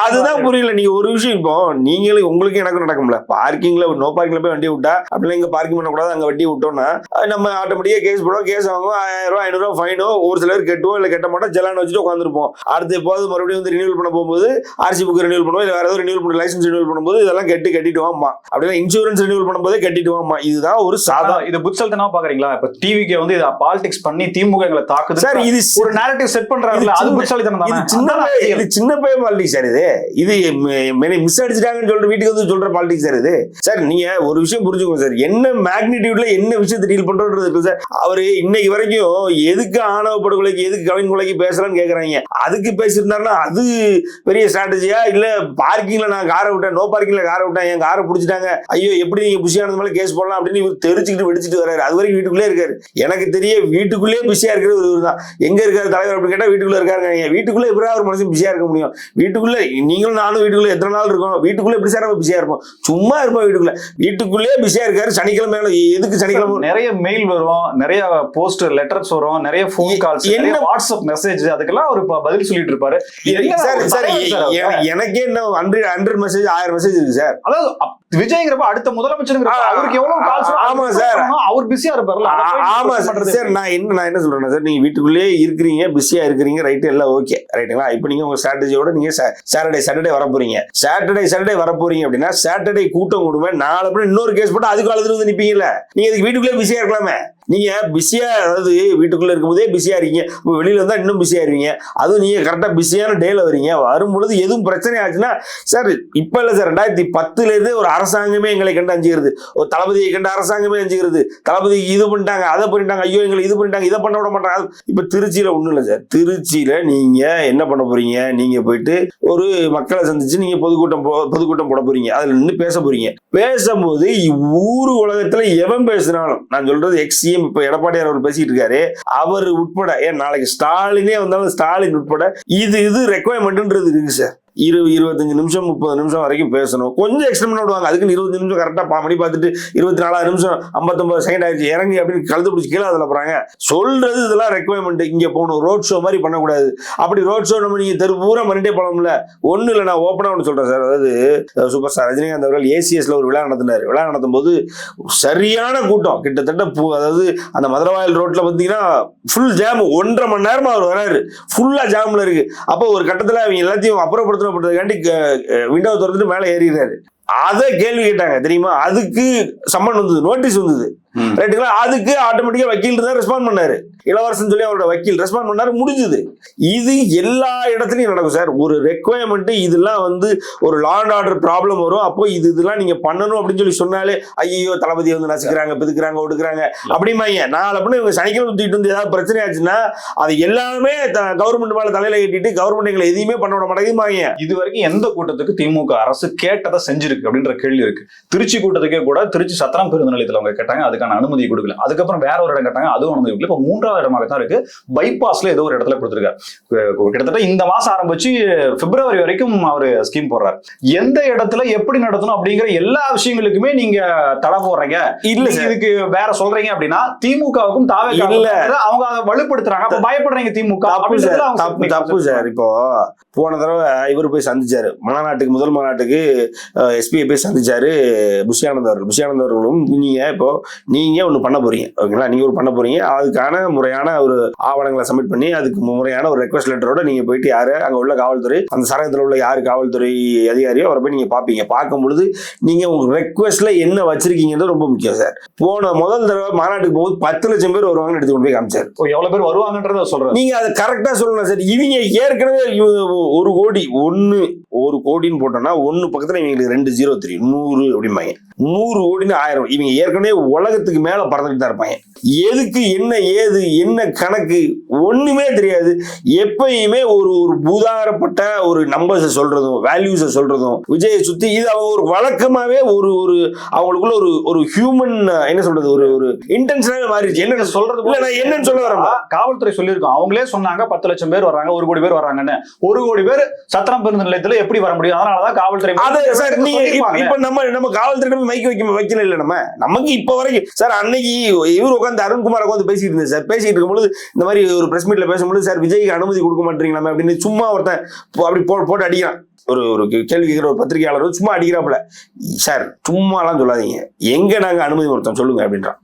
அதுதான் புரியல. நீங்க ஒரு விஷயம் இப்போ நீங்களும் உங்களுக்கு எனக்கும் நடக்கும்ல. பார்க்கிங்ல நோ பார்க்கிங்ல போய் வண்டி விட்டா அப்படிலாம் இங்க பார்க்கிங் பண்ணக்கூடாது. அங்க வண்டி விட்டோம்னா அது நம்ம ஆட்டோமேட்டிக்கா கேஸ் போடுவோம். கேஸ் வாங்குவோம். ஆயிரம் ரூபாய் ஐநூறு ரூபாய் ஃபைனோ ஒரு சிலர் கட்டுவோம் இல்ல கட்ட மாட்டோம். ஜலான் வச்சுட்டு உட்காந்துருப்போம் அடுத்து எப்போது மறுபடியும் வந்து ரினியூவல் பண்ண போகும்போது ஆர்சி புக் ரினியூவல் பண்ணுவோம் இல்ல வேற ஏதாவது ரினியூவல் பண்ண லைசன்ஸ் ரினியூவல் பண்ணும்போது இதெல்லாம் கட்டி கட்டிட்டு வாமா அப்படின்னா இன்சூரன்ஸ் ரினியூவல் பண்ணும்போதே கட்டிட்டு வாமா இதுதான் ஒரு சாதா. இது புட்சல்தனா பாக்குறீங்களா? இப்ப டிவிக்கு வந்து இதை பாலிடிக்ஸ் பண்ணி திமுக எங்களை தாக்குது சார் இது ஒரு நேரேட்டிவ் செட் பண்றாருல அது புட்சலித்தனம் இது சின்ன. இது சின்ன பையன் பாலிடிக்ஸ் சார் இது. இது மிஸ் அடிச்சிட்டாங்கன்னு சொல்ற வீட்டுக்கு வந்து சொல்ற பாலிடிக்ஸ் சார் இது. சார் நீங்க ஒரு விஷயம் புரிஞ்சுக்கோங்க சார். என்ன மேக்னிடியூட்ல என்ன விஷயத்தை டீல் பண்றோன்றது இருக்கு சார். அவரு இன்னைக்கு வரைக்கும் எதுக்கு ஆணவ படுகொலைக்கு எதுக்கு கவின் கொலைக்கு பேசுறான்னு கேக்குறாங்க. அதுக்கு பேசியிருந்தாருன்னா அது பெரிய ஸ்ட்ராட்டஜியா இல்ல பார்க்கிங்ல நான் காரை விட்டேன். நோ பார்க்கிங்ல காரை விட்டேன். என் காரை பிடிச்சிட்டாங்க. ஐயோ எப்படி நீங்க புஷியானது மேல கேஸ் போடலாம் அப்படின்னு இவர் தெரிச்சுக்கிட்டு வெடிச்சிட்டு வராரு அது வரைக்கும் வீட்டுக்குள்ளே இருக்காரு. எனக்கு தெரிய வீட்டுக்குள்ளேயே பிஸியா இருக்கிறது இவர் தான் எங்க இருக்காரு தலைவர் அப்படின்னு கேட்டா வீட்டுக்குள்ள இருக்காருங்க. வீட்டுக்குள்ள எப்படி ஒரு மனுஷன் பிஸியா இருக்க முடியும்? வீட்டுக்குள்ள நீங்களும் நானும் வீட்டுக்குள்ள எத்தனை நாள் இருக்கோம்? வீட்டுக்குள்ள எப்படி சார் பிஸியா இருப்போம்? சும்மா இருப்போம் வீட்டுக்குள்ள. வீட்டுக்குள்ளேயே பிஸியா இருக்காரு. சனிக்கிழமை எதுக்கு சனிக்கிழமை? நிறைய மெயில் வரும். நிறைய போஸ்ட் லெட்டர்ஸ் வரும். நிறைய ஃபோன் எ- கால்ஸ் என்ன- வாட்ஸ்அப் மெசேஜ் அதுக்கெல்லாம் அவர் ப- பதில் சொல்லிட்டு இருப்பாரு. சார் ஒரு சார் எனக்கே என்ன ஹண்ட்ரட் ஹண்ட்ரட் மெசேஜ் ஆயிரம் மெசேஜ் இருக்கு சார். அதாவது விஜய்ங்கிறப்ப அடுத்த முதலமைச்சருங்கிறப்ப ஆ, அவருக்கு எவ்வளவு கால்ஸ் ஆமா சார். அவர் பிஸியா இருப்பார்ல. ஆமா சார். நான் என்ன நான் என்ன சொல்றேன்னா சார் நீங்க வீட்டுக்குள்ளேயே இருக்கிறீங்க பிஸியா இருக்கிறீங்க ரைட் எல்லாம் ஓகே ரைட்டுங்களா இப்போ நீங்க உங்க ஸ்ட்ராட்டஜியோட நீங்க சாட்டர்டே சாட்டர்டே வர போறீங்க சாட்டர்டே சாட்டர்டே வர போறீங்க அப்படின்னா சாட்டர்டே கூட்டம் கூடுவேன் நாலு இன்னொரு கேஸ் போட்டு அதுக்கு அழுதுட்டு வந்து நிப்பீங்கல்ல. நீங்க இதுக்கு வீட்டுக்குள்ளே பிஸியா இருக்கலாமே? நீங்கள் பிஸியாக அதாவது வீட்டுக்குள்ளே இருக்கும்போதே பிஸியாக இருக்கீங்க. இப்போ வெளியில் வந்தால் இன்னும் பிஸியாக இருவீங்க அதுவும் நீங்கள் கரெக்டாக பிஸியான டேயில் வரீங்க வரும்பொழுது எதுவும் பிரச்சனை ஆச்சுன்னா சார் இப்போ இல்லை சார் ரெண்டாயிரத்தி பத்துலேருந்து ஒரு அரசாங்கமே எங்களை கண்டு அஞ்சுகிறது. ஒரு தளபதியை கண்டு அரசாங்கமே அஞ்சுகிறது. தளபதி இது பண்ணிட்டாங்க அதை பண்ணிட்டாங்க ஐயோ எங்களை இது பண்ணிட்டாங்க இதை பண்ண விட மாட்டாங்க. இப்போ திருச்சியில் ஒன்றும் இல்லை சார் திருச்சியில் நீங்கள் என்ன பண்ண போகிறீங்க நீங்கள் போயிட்டு ஒரு மக்களை சந்திச்சு நீங்கள் பொதுக்கூட்டம் போ- பொதுக்கூட்டம் போட போகிறீங்க அதில் நின்று பேச போகிறீங்க பேசும்போது ஊர் உலகத்தில் எவன் பேசினாலும் நான் சொல்கிறது எக்ஸிய சிஎம் இப்ப எடப்பாடியார் அவர் பேசிட்டு இருக்காரு. அவர் உட்பட ஏன் நாளைக்கு ஸ்டாலினே வந்தாலும் ஸ்டாலின் உட்பட இது இது ரெக்குவயர்மெண்ட்ன்றது இருக்கு சார் இரு இருபத்தஞ்சு நிமிஷம் முப்பது நிமிஷம் வரைக்கும் பேசணும். கொஞ்சம் எக்ஸ்டெண்ட் விடுவாங்க. அதுக்கு இருபது நிமிஷம் கரெக்டாக பா மணி பார்த்துட்டு இருபத்தி நாலாயிரம் நிமிஷம் ஐம்பத்தொம்பது செகண்ட் ஆயிடுச்சு இறங்கி அப்படின்னு கழுத்து பிடிச்சி கீழே அதில் போகிறாங்க சொல்றது இதெல்லாம் ரெக்குவயர்மெண்ட் இங்கே போகணும். ரோட் ஷோ மாதிரி பண்ணக்கூடாது. அப்படி ரோட் ஷோ நம்ம நீங்கள் தெரு பூரா பண்ணிட்டே போனோம்ல. ஒன்றும் இல்லை நான் ஓப்பனாக ஒன்று சொல்கிறேன் சார். அதாவது சூப்பர் ஸ்டார் ரஜினிகாந்த் அவர்கள் ஏசிஎஸ்ல ஒரு விழா நடத்தினார். விழா நடத்தும் போது சரியான கூட்டம். கிட்டத்தட்ட பூ- அதாவது அந்த மதுரவாயல் ரோட்ல பார்த்தீங்கன்னா ஃபுல் ஜாம் ஒன்றரை மணி நேரமா அவர் வராரு. ஃபுல்லா ஜாமில் இருக்கு. அப்போ ஒரு கட்டத்தில் அவங்க எல்லாத்தையும் அப்புறப்படுத்த அப்புறப்படுத்தணுன்றதுக்காண்டி விண்டோ திறந்துட்டு மேலே ஏறிடுறாரு. அதை கேள்வி கேட்டாங்க தெரியுமா? அதுக்கு சம்மன் வந்தது நோட்டீஸ் வந்தது. ரைட்டுங்களா அதுக்கு ஆட்டோமேட்டிக்கா வக்கீல் தான் ரெஸ்பாண்ட் பண்ணாரு. இளவரசன் சொல்லி அவரோட வக்கீல் ரெஸ்பாண்ட் பண்ணாரு முடிஞ்சுது. இது எல்லா இடத்துலயும் நடக்கும் சார். ஒரு ரெக்குவயர்மெண்ட் இதெல்லாம் வந்து ஒரு லா அண்ட் ஆர்டர் ப்ராப்ளம் வரும். அப்போ இது இதெல்லாம் நீங்க பண்ணணும் அப்படின்னு சொல்லி சொன்னாலே ஐயோ தளபதி வந்து நசுக்கிறாங்க பிதுக்குறாங்க ஒடுக்குறாங்க அப்படிமாங்க நாளை பண்ணி இவங்க சனிக்கிழமை தூக்கிட்டு வந்து ஏதாவது பிரச்சனை ஆச்சுன்னா அது எல்லாமே கவர்மெண்ட் மேல தலையில கட்டிட்டு கவர்மெண்ட் எங்களை எதையுமே பண்ண விட மாட்டேங்குதுமாங்க இது வரைக்கும் எந்த கூட்டத்துக்கு திமுக அரசு கேட்டதை செஞ்சிருக்கு அப்படின்ற கேள்வி இருக்கு. திருச்சி கூட்டத்துக்கே கூட திருச்சி சத்திரம் பேருந்து நிலையத்தில் அவங்க கேட்டாங்க அதுக்கான அனுமதி கொடுக்கல. அதுக்கப்புறம் வேற ஒரு இடம் கேட்டாங்க அதுவும் அனுமதி கொடுக்கல. இப்போ மூன்றாவது இடமாக தான் இருக்கு. பைபாஸ்ல ஏதோ ஒரு இடத்துல கொடுத்துருக்காரு. கிட்டத்தட்ட இந்த மாசம் ஆரம்பிச்சு பிப்ரவரி வரைக்கும் அவர் ஸ்கீம் போடுறாரு. எந்த இடத்துல எப்படி நடத்தணும் அப்படிங்கிற எல்லா விஷயங்களுக்குமே நீங்க தடை போடுறீங்க. இல்ல இதுக்கு வேற சொல்றீங்க அப்படின்னா திமுகவுக்கும் தாவே இல்ல. அவங்க அதை வலுப்படுத்துறாங்க. அப்ப பயப்படுறீங்க திமுக தப்பு சார். அப்படின்றதுல அவங்க தப்பு தப்பு சார். இப்போ போன தடவை இவர் போய் சந்திச்சாரு. மாநாட்டுக்கு முதல் மாநாட்டுக்கு எஸ்பிஐ போய் சந்திச்சாரு புஷியானந்த் அவர்கள். புஷியானந்த் அவர்களும் நீங்க இப்போ நீங்க ஒன்று பண்ண போறீங்க. ஓகேங்களா? நீங்க ஒரு பண்ண போறீங்க. அதுக்கான முறையான ஒரு ஆவணங்களை சப்மிட் பண்ணி அதுக்கு முறையான ஒரு ரெக்வஸ்ட் லெட்டரோட நீங்க போயிட்டு யாரு அங்க உள்ள காவல்துறை அந்த சரகத்தில் உள்ள யாரு காவல்துறை அதிகாரியோ அவரை போய் நீங்க பாப்பீங்க பார்க்கும் பொழுது நீங்க உங்க ரெக்வஸ்ட்ல என்ன வச்சிருக்கீங்கன்றது ரொம்ப முக்கியம் சார் போன முதல் தடவை மாநாட்டுக்கு போகும்போது பத்து லட்சம் பேர் வருவாங்கன்னு எடுத்து கொண்டு போய் காமிச்சாரு. ஓ, எவ்வளவு பேர் வருவாங்கன்றத சொல்றேன். நீங்க அதை கரெக்டா சொல்லணும் சார் இவங்க ஏற்கனவே ஒரு கோடி. ஒன்னு ஒரு கோடின்னு போட்டோம்னா ஒன்று பக்கத்தில் இவங்களுக்கு ரெண்டு ஜீரோ த்ரீ நூறு அப்படிம்பாங்க. நூறு கோடின்னு ஆயிரம். இவங்க ஏற்கனவே உலகத்துக்கு மேலே பறந்துட்டு தான் இருப்பாங்க. எதுக்கு என்ன ஏது என்ன கணக்கு ஒன்றுமே தெரியாது. எப்பயுமே ஒரு ஒரு பூதாரப்பட்ட ஒரு நம்பர்ஸை சொல்கிறதும் வேல்யூஸை சொல்கிறதும் விஜயை சுற்றி இது அவங்க ஒரு வழக்கமாகவே ஒரு ஒரு அவங்களுக்குள்ள ஒரு ஒரு ஹியூமன் என்ன சொல்கிறது ஒரு ஒரு இன்டென்ஷனாகவே மாறிடுச்சு. என்ன சொல்கிறது இல்லை நான் என்னன்னு சொல்ல வரேன். காவல்துறை சொல்லியிருக்கோம். அவங்களே சொன்னாங்க பத்து லட்சம் பேர் வராங்க ஒரு கோடி பேர் வராங்கன்னு ஒரு கோடி பேர் சத்திரம் பேருந்து நிலையத்தில் எப்படி வர முடியும்? அதனாலதான் காவல்துறை அது சார் நீங்க இப்ப- நம்ம நம்ம காவல்துறை மைக் வைக்க வைக்கல இல்ல நம்ம? நமக்கு இப்ப வரைக்கும் சார் அன்னைக்கு இவர் உட்காந்து அருண்குமார் உட்காந்து பேசிட்டு இருந்தார் சார். பேசிட்டு இருக்கும்போது இந்த மாதிரி ஒரு பிரஸ் மீட்ல பேசும்போது சார் விஜய்க்கு அனுமதி கொடுக்க மாட்டீங்களா அப்படின்னு சும்மா ஒருத்தன் அப்படி போட்டு அடிக்கிறான். ஒரு ஒரு கேள்வி கேட்கிற ஒரு பத்திரிகையாளர் சும்மா அடிக்கிறாப்புல. சார் சும்மாலாம் சொல்லாதீங்க. எங்க நாங்க அனுமதி ஒருத்தன் சொல்லுங்க அப்படின்றான்.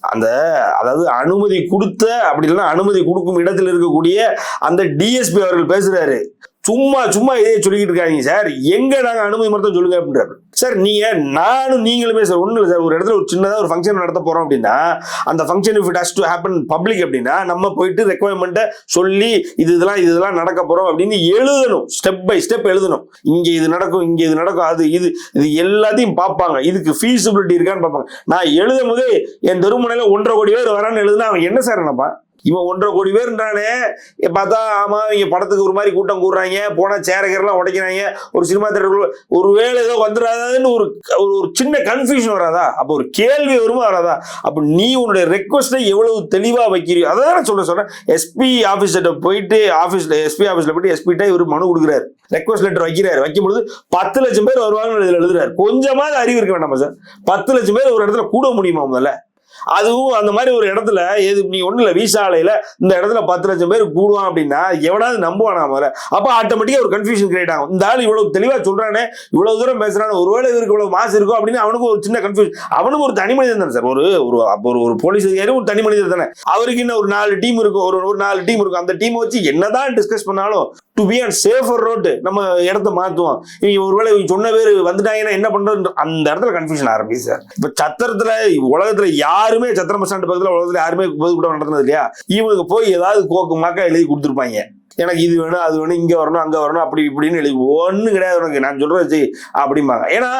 அந்த அதாவது அனுமதி கொடுத்த அப்படி இல்லைன்னா அனுமதி கொடுக்கும் இடத்துல இருக்கக்கூடிய அந்த டிஎஸ்பி அவர்கள் பேசுறாரு. சும்மா சும்மா இதே சொல்லிக்கிட்டு இருக்காங்க சார். எங்க நாங்க அனுமதி மட்டும் சொல்லுங்க அப்படின்றாரு. சார் நீங்க நானும் நீங்களுமே சார் ஒண்ணு இல்லை சார். ஒரு இடத்துல ஒரு சின்னதா ஒரு ஃபங்க்ஷன் நடத்த போறோம் அப்படின்னா அந்த function if it has to happen public அப்படின்னா நம்ம போயிட்டு ரெக்குவயர்மெண்ட்டை சொல்லி இது இதெல்லாம் இது இதெல்லாம் நடக்க போறோம் அப்படின்னு எழுதணும். ஸ்டெப் பை ஸ்டெப் எழுதணும். இங்க இது நடக்கும் இங்க இது நடக்கும் அது இது இது எல்லாத்தையும் பார்ப்பாங்க. இதுக்கு ஃபீஸிபிலிட்டி இருக்கான்னு பார்ப்பாங்க. நான் எழுதும் போதே என் தெருமுனையில ஒன்றரை கோடி பேர் வரான்னு எழுதுனா அவன் என்ன சார் நினைப்பான்? இவன் ஒன்றரை கோடி பேர்ன்றானே பார்த்தா ஆமாம் இங்கே படத்துக்கு ஒரு மாதிரி கூட்டம் கூடுறாங்க. போனால் சேரகரெல்லாம் உடைக்கிறாங்க. ஒரு சினிமா தேட்டர் ஒரு வேலை ஏதோ வந்துடாதான்னு ஒரு ஒரு ஒரு சின்ன கன்ஃபியூஷன் வராதா? அப்போ ஒரு கேள்வி வருமா வராதா? அப்போ நீ உன்னுடைய ரெக்வஸ்ட்டை எவ்வளவு தெளிவாக வைக்கிறியோ அதான் நான் சொல்ல சொன்னேன். எஸ்பி ஆஃபீஸ்கிட்ட போயிட்டு ஆஃபீஸில் எஸ்பி ஆஃபீஸில் போயிட்டு எஸ்பிட்ட இவர் மனு கொடுக்குறாரு. ரெக்வஸ்ட் லெட்டர் வைக்கிறாரு. வைக்கும் பொழுது பத்து லட்சம் பேர் வருவாங்கன்னு இதில் எழுதுறாரு. கொஞ்சமாவது அறிவு இருக்க வேண்டாமா சார் பத்து லட்சம் பேர் ஒரு இடத்துல கூட முடியுமா முதல்ல? அதுவும் அந்த மாதிரி ஒரு இடத்துல எது நீ ஒண்ணு இல்லை வீசாலையில இந்த இடத்துல பத்து லட்சம் பேர் கூடுவான் அப்படின்னா எவனாவது நம்புவானா முதல்ல? அப்போ ஆட்டோமேட்டிக்கா ஒரு கன்ஃபியூஷன் கிரியேட் ஆகும். இந்த ஆள் இவ்வளவு தெளிவா சொல்றானே இவ்வளவு தூரம் பேசுறானே ஒருவேளை இவருக்கு இவ்வளவு மாசு இருக்கும் அப்படின்னு அவனுக்கு ஒரு சின்ன கன்ஃபியூஷன் அவனுக்கு ஒரு தனி மனிதன் தானே சார். ஒரு ஒரு அப்போ ஒரு ஒரு போலீஸ் அதிகாரி ஒரு தனி மனிதர் தானே. அவருக்கு இன்னும் ஒரு நாலு டீம் இருக்கும். ஒரு ஒரு நாலு டீம் இருக்கும். அந்த டீம் வச்சு என்னதான் டிஸ்கஸ் பண்ணாலும் to be and safer road நம்ம இடத்த மாத்துவோம். இவங்க ஒருவேளை இவங்க சொன்ன பேர் வந்துட்டாங்கன்னா என்ன பண்றது அந்த இடத்துல கன்ஃபியூஷன் ஆரம்பிச்சு சார். இப்ப சத்திரத்துல உலகத்துல யாருமே சத்திரம் பஸ் ஸ்டாண்ட் பக்கத்துல உலகத்துல யாருமே பொதுக்கூட்டம் நடந்தது இல்லையா? இவனுக்கு போய் ஏதாவது கோக்கு மாக்கா எழுதி கொடுத்துருப்பாங்க. எனக்கு இது வேணும் அது வேணும் இங்கே வரணும் அங்கே வரணும் அப்படி இப்படின்னு எழுதி ஒன்றும் கிடையாது உனக்கு. நான் சொல்கிறேன் சரி அப்படிம்பாங்க. ஏன்னா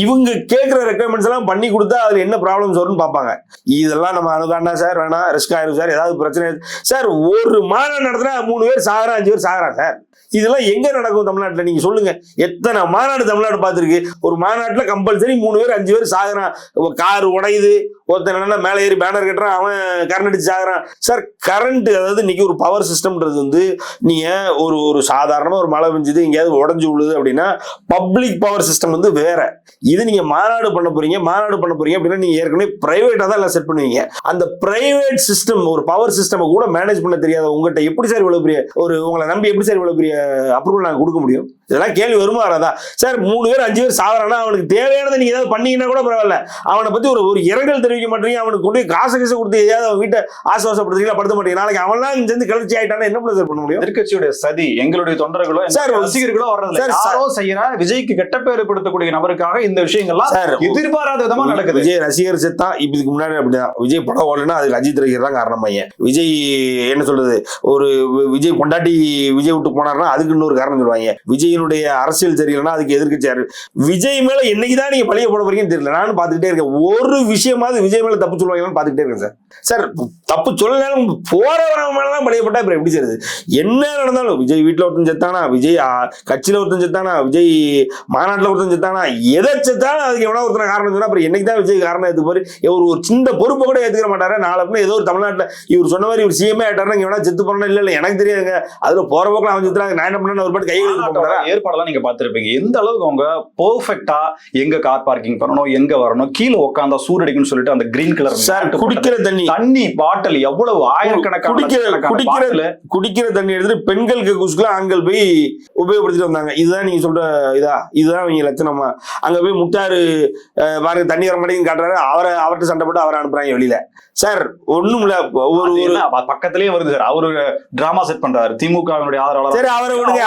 இவங்க கேட்குற ரெக்குவயர்மெண்ட்ஸ் எல்லாம் பண்ணி கொடுத்தா அதில் என்ன ப்ராப்ளம்ஸ் வரும்னு பார்ப்பாங்க. இதெல்லாம் நம்ம அனுதாண்டா சார் வேணாம் ரிஸ்க் ஆயிரும் சார் ஏதாவது பிரச்சனை சார் ஒரு மாநாடு நடத்தினா மூணு பேர் சாகிறா அஞ்சு பேர் சாகிறா சார் இதெல்லாம் எங்க நடக்கும் தமிழ்நாட்டில்? நீங்க சொல்லுங்க. எத்தனை மாநாடு தமிழ்நாடு பார்த்துருக்கு? ஒரு மாநாட்டில் கம்பல்சரி மூணு பேர் அஞ்சு பேர் சாகுறான் கார் உடையுது ஒருத்தன் என்னன்னா மேலே ஏறி பேனர் கட்டுறான் அவன் கரண்ட் அடிச்சு ஆகுறான் சார் கரண்ட் அதாவது இன்னைக்கு ஒரு பவர் சிஸ்டம்ன்றது வந்து நீங்க ஒரு ஒரு சாதாரணமாக ஒரு மழை பெஞ்சுது எங்கேயாவது உடஞ்சு விழுது அப்படின்னா பப்ளிக் பவர் சிஸ்டம் வந்து வேற. இது நீங்க மாநாடு பண்ண போறீங்க மாநாடு பண்ண போறீங்க அப்படின்னா நீங்க ஏற்கனவே பிரைவேட்டா தான் எல்லாம் செட் பண்ணுவீங்க. அந்த பிரைவேட் சிஸ்டம் ஒரு பவர் சிஸ்டம் கூட மேனேஜ் பண்ண தெரியாத உங்ககிட்ட எப்படி சார் இவ்வளவு பெரிய ஒரு உங்களை நம்பி எப்படி சார் இவ்வளவு பெரிய அப்ரூவல் நாங்கள் கொடுக்க முடியும்? இதெல்லாம் கேள்வி வருமா அதான் சார் மூணு பேர் அஞ்சு பேர் சாதாரண அவனுக்கு தேவையானதை நீங்க ஏதாவது பண்ணீங்கன்னா கூட பரவாயில்ல. அவனை பத்தி ஒரு ஒரு இரங்கல் தெரிவி வைக்க மாட்டீங்க அவனுக்கு கொண்டு போய் காசு காசு கொடுத்து எதையாவது அவன் வீட்டை ஆசுவாசப்படுத்துறீங்களா படுத்த மாட்டீங்க. நாளைக்கு அவன்லாம் இருந்து கிளர்ச்சி ஆயிட்டானா என்ன பண்ண பண்ண முடியும்? எதிர்க்கட்சியுடைய சதி எங்களுடைய தொண்டர்களோ சார், ரசிகர்களோ வர்றது சார், யாரோ செய்யற விஜய்க்கு கெட்ட பேர் படுத்தக்கூடிய நபருக்காக இந்த விஷயங்கள்லாம் எதிர்பாராத விதமா நடக்குது. விஜய் ரசிகர் செத்தா இதுக்கு முன்னாடி அப்படிதான். விஜய் படம் ஓடலன்னா அதுக்கு அஜித் ரசிகர் தான் காரணம் பையன். விஜய் என்ன சொல்றது? ஒரு விஜய் பொண்டாட்டி விஜய் விட்டு போனாருன்னா அதுக்கு இன்னொரு காரணம் சொல்லுவாங்க. விஜயனுடைய அரசியல் சரியில்லைன்னா அதுக்கு எதிர்க்கட்சியாரு விஜய் மேல என்னைக்கு தான் நீங்க பழிய போட போறீங்கன்னு தெரியல. நானும் பார்த்துக்கிட்டே இருக்கேன். ஒரு விஷயமாவது விஜய் மேல தப்பு சொல்லுவாங்கன்னு பாத்துக்கிட்டே இருக்கேன் சார். சார் தப்பு சொல்லனாலும் போறவன் மேலாம் பழையப்பட்டா இப்ப எப்படி செய்யுது என்ன நடந்தாலும் விஜய் வீட்டுல ஒருத்தன் செத்தானா விஜய் கட்சியில ஒருத்தன் செத்தானா விஜய் மாநாட்டுல ஒருத்தன் செத்தானா எதை செத்தாலும் அதுக்கு எவ்வளவு ஒருத்தன காரணம் சொன்னா அப்புறம் என்னைக்கு தான் விஜய் காரணம் எடுத்துப்பாரு ஒரு ஒரு சின்ன பொறுப்பை கூட ஏத்துக்க மாட்டாரு. நாளை ஏதோ ஒரு தமிழ்நாட்டுல இவர் சொன்ன மாதிரி இவர் சிஎம்ஏ ஆயிட்டாருன்னா இங்க செத்து போறோம் இல்ல இல்ல எனக்கு தெரியாதுங்க. அதுல போற போக்குல அவன் செத்துறாங்க நான் என்ன பண்ண ஒரு பாட்டு கையெழுத்து மாநாட்டோட ஏற்பாடெல்லாம் நீங்க பார்த்திருப்பீங்க. எந்த அளவுக்கு அவங்க பெர்ஃபெக்ட்டா எங்க கார் பார்க்கிங் பண்ணணும் எங்க வரணும் கீழே உட்காந்தா சூடடிக்குன்னு சொல்லிட்டு அந்த கிரீன் கலர் சார் குடிக்கிற தண்ணி. தண்ணி பாட்டில் எவ்வளவு ஆயிரக்கணக்கான குடிக்கிற- குடிக்கிற-. குடிக்கிற தண்ணி எடுத்துட்டு பெண்கள் கக்கூசுக்குலாம் ஆண்கள் போய் உபயோகப்படுத்திட்டு வந்தாங்க. இதுதான் நீங்க சொல்ற இதா? இதுதான் இவங்க லட்சணமா? அங்க போய் முட்டாரு பாருங்க தண்ணி வர மாட்டேங்குன்னு காட்டுறாரு. அவரை அவர்கிட்ட சண்டை போட்டு அவரை அனுப்புறாங்க வெளியில. சார் ஒண்ணும் இல்ல. ஒரு ஒரு பக்கத்திலேயே வருது சார். அவரு டிராமா செட் பண்றாரு. திமுகவினுடைய ஆதரவாளர். சரி அவரை விடுங்க.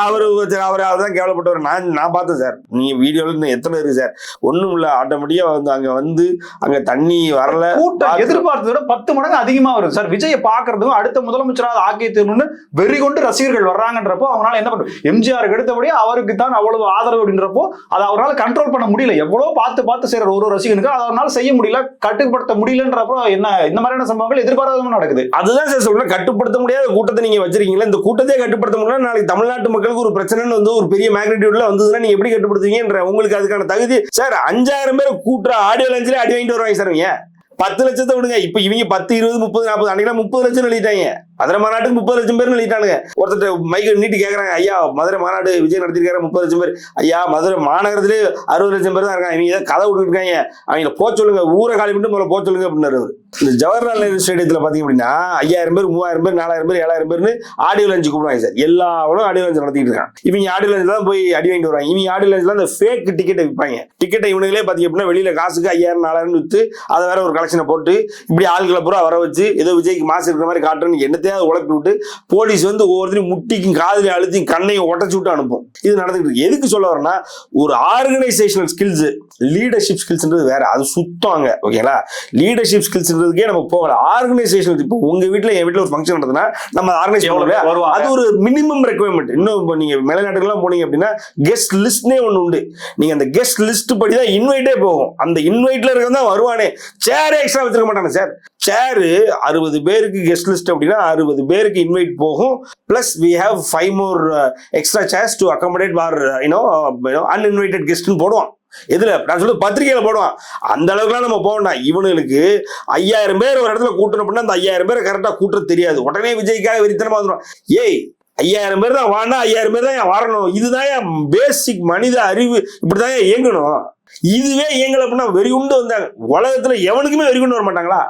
அவர் அவரு அவர்தான் கேவலப்பட்டவர். நான் நான் பார்த்தேன் சார். நீங்க வீடியோல இன்னும் எத்தனை இருக்கு சார்? ஒண்ணும் இல்ல. ஆட்டோமேட்டிக்கா வந்து அங்க வந்து அங்க தண்ணி வரல. கூட்டம் எதிர்பார்த்ததை விட பத்து மடங்கு அதிகமா வருது சார். விஜயை பாக்குறதுக்கும் அடுத்த முதலமைச்சராக ஆக்கிய தீரணும்னு வெறி கொண்டு ரசிகர்கள் வர்றாங்கன்றப்போ அவங்களால என்ன பண்றது எம்ஜிஆருக்கு அடுத்தபடியே அவருக்கு தான் அவ்வளவு ஆதரவு அப்படின்றப்போ அதை அவரால் கண்ட்ரோல் பண்ண முடியல. எவ்வளவு பார்த்து பார்த்து செய்யற ஒரு ஒரு ரசிகனுக்கு அதை அவரால் செய்ய முடியல கட்டுப்படுத்த முடியலன்றப்போ என்ன இந்த மாதிரியான சம்பவங்கள் எதிர்பாராதமா நடக்குது. அதுதான் சார் சொல்றேன். கட்டுப்படுத்த முடியாத கூட்டத்தை நீங்க வச்சிருக்கீங்களா? இந்த கூட்டத்தையே கட்டுப்படுத்த முடியல நாளைக்கு தமிழ்நாட்டு மக்களுக்கு ஒரு பிரச்சனைன்னு வந்து ஒரு பெரிய மேக்னிடியூட்ல வந்ததுன்னா நீங்க எப்படி கட்டுப்படுத்துவீங்கன்ற உங்களுக்கு அதுக்கான தகுதி. சார் அஞ்சாயிரம் பேர் கூட்டுற ஆடியோ லஞ்சிலே அடி வாங்கிட்டு வருவாங்க சார் இவங்க. பத்து லட்சத்தை விடுங்க. இப்ப இவங்க பத்து இருபது முப்பது நாற்பது அன்னைக்கு முப்பது லட்சம் எழுதிட்டாங்க. மதுரை மாநாட்டுக்கு முப்பது லட்சம் பேர் நீட்டானுங்க ஒருத்தர் மைக்க நீட்டி கேட்கறாங்க ஐயா மதுரை மாநாடு விஜய் நடத்திருக்காரு முப்பது லட்சம் பேர். ஐயா மதுரை மாநகரத்திலே அறுபது லட்சம் பேர் தான் இருக்காங்க. இவங்க ஏதோ கதை விட்டுட்டு இருக்காங்க. அவங்கள போக சொல்லுங்க. ஊரை காலி மட்டும் முதல்ல போக சொல்லுங்க அப்படின்னாரு இந்த ஜவஹர்லால் நேரு ஸ்டேடியத்தில் பார்த்தீங்க அப்படின்னா ஐயாயிரம் பேர் மூவாயிரம் பேர் நாலாயிரம் பேர் ஏழாயிரம் பேர்னு ஆடியோ லஞ்சு கூப்பிடுவாங்க சார். எல்லாவனும் ஆடியோ லஞ்சு நடத்திட்டு இருக்காங்க. இவங்க ஆடியோ லஞ்சு தான் போய் அடி வாங்கிட்டு வருவாங்க. இவங்க ஆடியோ லஞ்சில் அந்த ஃபேக் டிக்கெட்டை விற்பாங்க டிக்கெட்டை இவனுங்களே பார்த்தீங்க அப்படின்னா வெளியில் காசுக்கு ஐயாயிரம் நாலாயிரம் விற்று அதை வேற ஒரு கலெக்ஷனை போட்டு இப்படி ஆள்களை பூரா வர வச்சு ஏதோ விஜய்க்கு மாசு இருக்கிற மாதிரி காட்டுறேன்னு என்னத்தையாவது உழப்பி விட்டு போலீஸ் வந்து ஒவ்வொருத்தரையும் முட்டிக்கும் காதுலையும் அழுத்தி கண்ணையும் உடச்சி விட்டு அனுப்பும். இது நடந்துட்டு இருக்கு. எதுக்கு சொல்ல வரேன்னா ஒரு ஆர்கனைசேஷனல் ஸ்கில்ஸ் லீடர்ஷிப் ஸ்கில்ஸ்ன்றது வேற. அது சுத்தம் ஓகேங்களா லீடர்ஷிப் ஸ்கில்ஸ்ன்றதுக்கே நம்ம போகல. ஆர்கனைசேஷன் இப்போ உங்க வீட்ல என் வீட்ல ஒரு ஃபங்க்ஷன் நடந்ததுன்னா நம்ம ஆர்கனைஸ் வருவாங்க? அது ஒரு மினிமம் ரெக்குவயர்மெண்ட் இன்னும் இப்போ நீங்க மேலநாட்டுக்கெல்லாம் போனீங்க அப்படின்னா கெஸ்ட் லிஸ்ட்னே ஒன்று உண்டு. நீங்க அந்த கெஸ்ட் லிஸ்ட் படி தான் இன்வைட்டே போகும். அந்த இன்வைட்ல இருக்க தான் வருவானே. சேரே எக்ஸ்ட்ரா வச்சிருக்க மாட்டாங்க சார் சேரு அறுபது பேருக்கு கெஸ்ட் லிஸ்ட் அப்படின்னா அறுபது பேருக்கு இன்வைட் போகும். Plus we have five more extra chairs to accommodate for you know uninvited கெஸ்ட்னு போடுவான். எதில்? நான் சொல்றது பத்திரிகையில போடுவான். அந்த அளவுக்குலாம் நம்ம போக இவனுங்களுக்கு ஐயாயிரம் பேர் ஒரு இடத்துல கூட்டணும் அப்படின்னா அந்த ஐயாயிரம் பேர் கரெக்டாக கூட்டுற தெரியாது. உடனே விஜய்க்காக வெறித்தனமா வந்துடும் ஏய் ஐயாயிரம் பேர் தான் வானா ஐயாயிரம் பேர் தான் ஏன் வரணும்? இதுதான் என் பேசிக் மனித அறிவு? இப்படிதான் இயங்கணும்? இதுவே இயங்கல அப்படின்னா வெறி உண்டு வந்தாங்க. உலகத்துல எவனுக்குமே வெறி கொண்டு வர மாட்டாங்களா?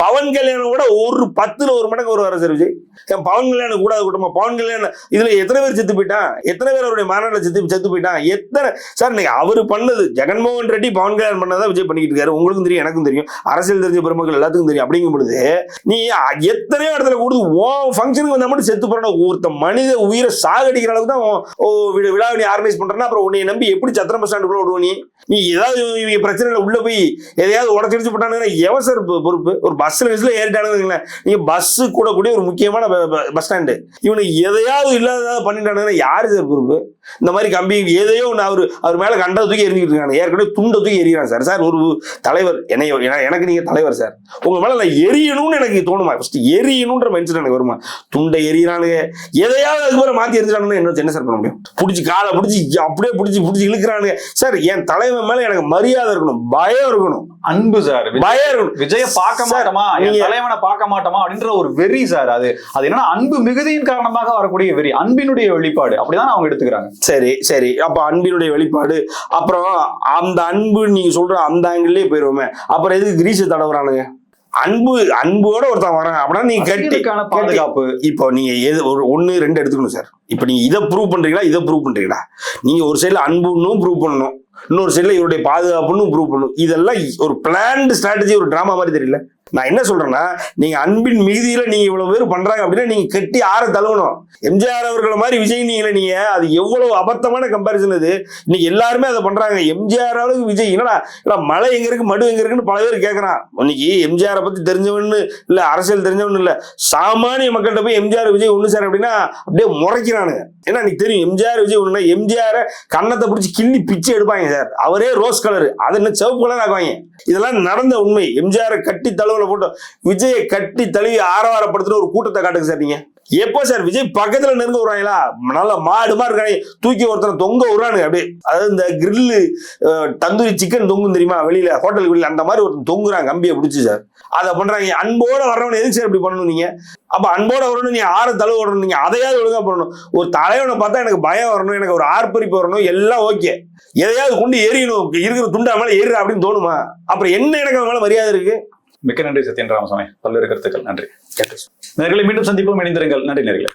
பவன் கல்யாணம் கூட ஒரு பத்துல ஒரு மடங்கு ஒரு வர சார் விஜய். என் பவன் கல்யாணம் கூடாது கூட்டமா? பவன் கல்யாணம் இதுல எத்தனை பேர் செத்து போயிட்டான்? எத்தனை பேர் அவருடைய மாநாட்டில் செத்து செத்து போயிட்டான்? எத்தனை சார் இன்னைக்கு அவர் பண்ணது ஜெகன்மோகன் ரெட்டி பவன் கல்யாணம் பண்ணதான் விஜய் பண்ணிக்கிட்டு இருக்காரு. உங்களுக்கும் தெரியும் எனக்கும் தெரியும். அரசியல் தெரிஞ்ச பெருமக்கள் எல்லாத்துக்கும் தெரியும். அப்படிங்கும் பொழுது நீ எத்தனையோ இடத்துல கொடுத்து ஓ ஃபங்க்ஷனுக்கு வந்தா மட்டும் செத்து போறா ஒருத்த மனித உயிரை சாகடிக்கிற அளவுக்கு தான் ஓ விழாவை நீ ஆர்கனைஸ் பண்றேன்னா அப்புறம் உன்னை நம்பி எப்படி சத்திரம் பஸ் ஸ்டாண்டுக்குள்ள விடுவோம் நீ? நீ ஏதாவது பிரச்சனை பிரச்சனையில உள்ள போய் எதையாவது உடச்சிடிச்சு போட்டானுங்கன்னா எவசர் பொறுப்பு? ஒரு பஸ்ல விசில ஏறிட்டானுங்களேன் நீங்க பஸ் கூட கூடிய ஒரு முக்கியமான பஸ் ஸ்டாண்டு இவனுக்கு எதையாவது இல்லாததாவது பண்ணிட்டானுங்கன்னா யாரு சார் பொறுப்பு? இந்த மாதிரி கம்பி எதையோ ஒன்று அவர் அவர் மேல கண்டதை தூக்கி எரிஞ்சிட்டு இருக்காங்க. ஏற்கனவே துண்டை தூக்கி எறிகிறான் சார். சார் ஒரு தலைவர் என்னை என- எனக்கு நீங்க தலைவர் சார். உங்க மேல நான் எரியணும்னு எனக்கு தோணுமா? ஃபர்ஸ்ட் எரியணுன்ற மைண்ட் எனக்கு வருமா? துண்டை எரியறானுங்க எதையாவது அதுக்கு போல மாத்தி எரிஞ்சிட்டானுங்கன்னா என்ன என்ன சார் பண்ண முடியும்? பிடிச்சி காலை பிடிச்சி அப்படியே பிடிச்சி பிடிச்சி இழுக்கிறானுங்க. சார் என் தலைவன் மேல எனக்கு மரியாதை இருக்கணும் பயம் இருக்கணும். அன்பு சார். பயம் இருக்கணும். விஜய பார்க்க மாட்டோமா? தலைவனை பார்க்க மாட்டோமா? அப்படின்ற ஒரு வெறி சார் அது. அது என்னன்னா அன்பு மிகுதியின் காரணமாக வரக்கூடிய வெறி அன்பினுடைய வெளிப்பாடு. அப்படிதான் அவங்க எடுத்துக்கிறாங்க. சரி சரி. அப்ப அன்பினுடைய வெளிப்பாடு. அப்புறம் அந்த அன்பு நீங்க சொல்ற அந்த ஆங்கிள்லயே போயிருவோமே. அப்புறம் எதுக்கு கிரீஸ் தடவுறானுங்க? அன்பு அன்போட ஒருத்தன் வரான். அப்படின்னா நீங்க கட்டி ரசிகனுக்கான பாதுகாப்பு. இப்போ நீங்க எது ஒரு ஒன்னு ரெண்டு எடுத்துக்கணும் சார் இப்போ நீங்க இதை ப்ரூவ் பண்றீங்களா? இதை ப்ரூவ் பண்றீங்களா? நீங்க ஒரு சைடுல அன்புன்னும் ப்ரூவ் பண்ணணும். இன்னொரு சைடுல இவருடைய பாதுகாப்புன்னு ப்ரூவ் பண்ணணும். இதெல்லாம் ஒரு பிளான்டு ஸ்ட்ராட்டஜி ஒரு டிராமா மாதிரி தெரியல. நான் என்ன சொல்றேன்னா நீங்க அன்பின் மிகுதியில நீங்க இவ்வளவு பேர் பண்றாங்க அப்படின்னா நீங்க கட்டி ஆற தழுவணும். எம்ஜிஆர் அவர்களை மாதிரி விஜய் நீங்களே நீங்க. அது எவ்வளவு அபத்தமான கம்பாரிசன் அது இன்னைக்கு எல்லாருமே அதை பண்றாங்க. எம்ஜிஆர் அளவுக்கு விஜய் என்னடா இல்ல மலை எங்க இருக்கு மடு எங்க இருக்குன்னு பல பேர் கேட்கறான் இன்னைக்கு எம்ஜிஆரை பத்தி தெரிஞ்சவன்னு இல்ல அரசியல் தெரிஞ்சவன்னு இல்ல சாமானிய மக்கள்கிட்ட போய் எம்ஜிஆர் விஜய் ஒண்ணு சார் அப்படின்னா அப்படியே முறைக்கிறானுங்க. ஏன்னா நீ தெரியும் எம்ஜிஆர் விஜய் ஒண்ணுனா எம்ஜிஆர் கன்னத்தை பிடிச்சி கிள்ளி பிச்சு எடுப்பாங்க சார். அவரே ரோஸ் கலர் அதை என்ன சிவப்பு கலர் ஆக்குவாங்க. இதெல்லாம் நடந்த உண்மை. எம்ஜிஆரை கட்டி தழுவல கூட்டம் விஜயை கட்டி தழுவி ஆரவாரப்படுத்துற ஒரு கூட்டத்தை காட்டுங்க சார் நீங்க. எப்போ சார் விஜய் பக்கத்துல நெருங்க விடுறாங்களா நல்ல மாடு மாதிரி இருக்காங்க தூக்கி ஒருத்தனை தொங்க விடுறானுங்க. அப்படியே அதாவது இந்த கிரில்லு தந்தூரி சிக்கன் தொங்கும் தெரியுமா? வெளியில ஹோட்டலுக்கு வெளியில அந்த மாதிரி ஒருத்தன் தொங்குறான். கம்பியை பிடிச்சி சார். அதை பண்றாங்க. அன்போட வர்றவன் எதுக்கு சார் இப்படி பண்ணணும் நீங்க? அப்ப அன்போட வரணும் நீ ஆற தழுவ வரணும் நீங்க அதையாவது ஒழுங்கா பண்ணணும். ஒரு தலைவனை பார்த்தா எனக்கு பயம் வரணும் எனக்கு ஒரு ஆர்ப்பரிப்பு வரணும் எல்லாம் ஓகே. எதையாவது கொண்டு எரியணும் இருக்கிற துண்டா மேல ஏறு அப்படின்னு தோணுமா? அப்புறம் என்ன எனக்கு அவன் மேல மரியாதை இருக்கு? மிக்க நன்றி சத்யன் ராமசாமி. பல்வேறு கருத்துக்கள். நன்றி. நேர்களை மீண்டும் சந்திப்போம். இணைந்திருங்கள். நன்றி நேர்களை.